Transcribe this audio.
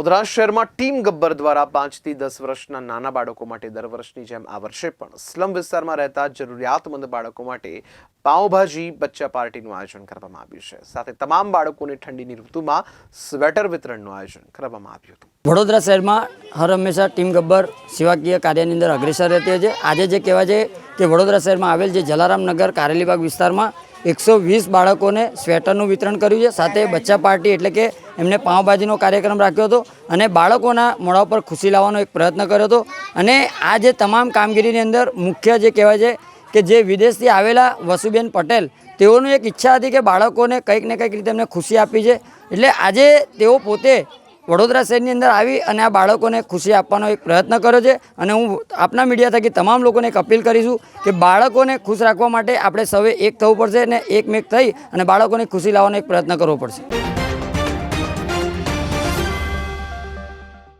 વડોદરા શહેરમાં ટીમ ગબ્બર દ્વારા પાંચથી દસ વર્ષના નાના બાળકો માટે દર વર્ષની જેમ આ વર્ષે પણ સ્લમ વિસ્તારમાં રહેતા જરૂરિયાતમંદ બાળકો માટે પાઉંભાજી બચ્ચા પાર્ટીનું આયોજન કરવામાં આવ્યું છે. સાથે તમામ બાળકોને ઠંડીની ઋતુમાં સ્વેટર વિતરણનું આયોજન કરવામાં આવ્યું હતું. વડોદરા શહેરમાં હર હંમેશા ટીમ ગબ્બર સેવાકીય કાર્યની અંદર અગ્રેસર રહેતી છે. આજે જે કહેવાય છે કે વડોદરા શહેરમાં આવેલ જે જલારામ નગર, કારેલીબાગ વિસ્તારમાં એકસો વીસ બાળકોને સ્વેટરનું વિતરણ કર્યું છે. સાથે બચ્ચા પાર્ટી એટલે કે એમને પાઉંભાજીનો કાર્યક્રમ રાખ્યો હતો અને બાળકોના મોડા ઉપર ખુશી લાવવાનો એક પ્રયત્ન કર્યો હતો. અને આ જે તમામ કામગીરીની અંદર મુખ્ય જે કહેવાય છે કે જે વિદેશથી આવેલા વસુબેન પટેલ, તેઓની એક ઈચ્છા હતી કે બાળકોને કંઈક ને કંઈક રીતે એમને ખુશી આપી છે. એટલે આજે તેઓ પોતે વડોદરા શહેરની અંદર આવી અને આ બાળકોને ખુશી આપવાનો એક પ્રયત્ન કર્યો છે. અને હું આપના મીડિયા થકી તમામ લોકોને એક અપીલ કરીશું કે બાળકોને ખુશ રાખવા માટે આપણે સૌએ એક થવું પડશે અને એકમેક થઈ અને બાળકોને ખુશી લાવવાનો એક પ્રયત્ન કરવો પડશે.